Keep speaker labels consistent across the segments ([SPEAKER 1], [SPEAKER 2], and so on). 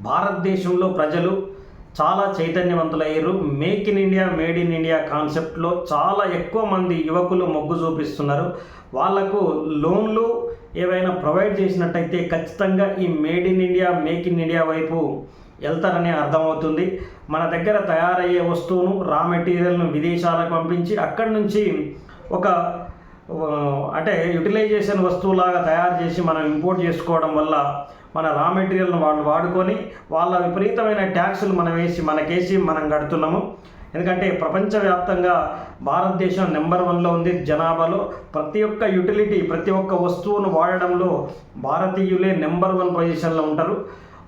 [SPEAKER 1] భారతదేశంలో ప్రజలు చాలా చైతన్యవంతులయ్యారు. Make in India made in India కాన్సెప్ట్లో చాలా ఎక్కువ మంది యువకులు మొగ్గు చూపిస్తున్నారు. వాళ్ళకు లోన్లు ఏవైనా ప్రొవైడ్ చేసినట్టయితే ఖచ్చితంగా ఈ made in India make in India వైపు వెళ్తారని అర్థమవుతుంది. మన దగ్గర తయారయ్యే వస్తువును రా మెటీరియల్ను విదేశాలకు పంపించి అక్కడి నుంచి ఒక అంటే యూటిలైజేషన్ వస్తువులాగా తయారు చేసి మనం ఇంపోర్ట్ చేసుకోవడం వల్ల మన రా మెటీరియల్ను వాళ్ళు వాడుకొని వాళ్ళ విపరీతమైన ట్యాక్సులు మనం వేసి మనకేసి మనం కడుతున్నాము. ఎందుకంటే ప్రపంచవ్యాప్తంగా భారతదేశం నెంబర్ వన్లో ఉంది జనాభాలో. ప్రతి ఒక్క యూటిలిటీ ప్రతి ఒక్క వస్తువును వాడడంలో భారతీయులే నెంబర్ వన్ పొజిషన్లో ఉంటారు.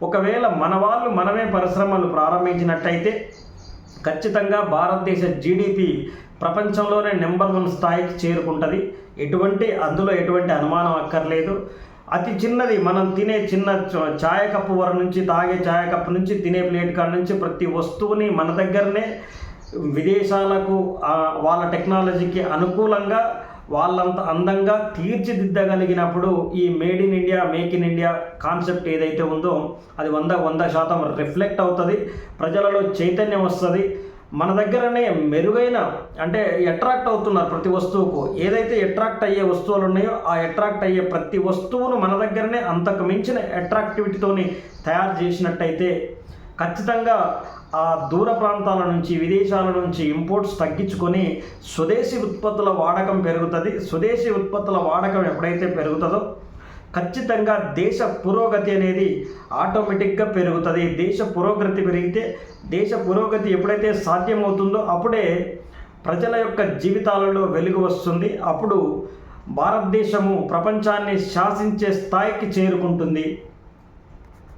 [SPEAKER 1] ఒకవేళ మన వాళ్ళు మనమే పరిశ్రమలు ప్రారంభించినట్టయితే ఖచ్చితంగా భారతదేశ జీడిపి ప్రపంచంలోనే నెంబర్ వన్ స్థాయికి చేరుకుంటుంది. ఎటువంటి అందులో ఎటువంటి అనుమానం అక్కర్లేదు. అతి చిన్నది మనం తినే చిన్న ఛాయ కప్పు వర నుంచి తాగే ఛాయ కప్పు నుంచి తినే ప్లేట్ కాడ నుంచి ప్రతి వస్తువుని మన దగ్గరనే విదేశాలకు వాళ్ళ టెక్నాలజీకి అనుకూలంగా వాళ్ళంత అందంగా తీర్చిదిద్దగలిగినప్పుడు ఈ made in India make in India concept ఏదైతే ఉందో అది వంద వంద శాతం రిఫ్లెక్ట్ అవుతుంది ప్రజలలో చైతన్యం వస్తుంది. మన దగ్గరనే మెరుగైన అంటే అట్రాక్ట్ అవుతున్నారు ప్రతి వస్తువుకు. ఏదైతే అట్రాక్ట్ అయ్యే వస్తువులు ఉన్నాయో ఆ అట్రాక్ట్ అయ్యే ప్రతి వస్తువును మన దగ్గరనే అంతకు మించిన అట్రాక్టివిటీతోని తయారు చేసినట్టయితే ఖచ్చితంగా ఆ దూర ప్రాంతాల నుంచి విదేశాల నుంచి ఇంపోర్ట్స్ తగ్గించుకొని స్వదేశీ ఉత్పత్తుల వాడకం పెరుగుతుంది. స్వదేశీ ఉత్పత్తుల వాడకం ఎప్పుడైతే పెరుగుతుందో ఖచ్చితంగా దేశ పురోగతి అనేది ఆటోమేటిక్గా పెరుగుతుంది. దేశ పురోగతి పెరిగితే దేశ పురోగతి ఎప్పుడైతే సాధ్యమవుతుందో అప్పుడే ప్రజల యొక్క జీవితాలలో వెలుగు వస్తుంది. అప్పుడు భారతదేశము ప్రపంచాన్ని శాసించే స్థాయికి చేరుకుంటుంది.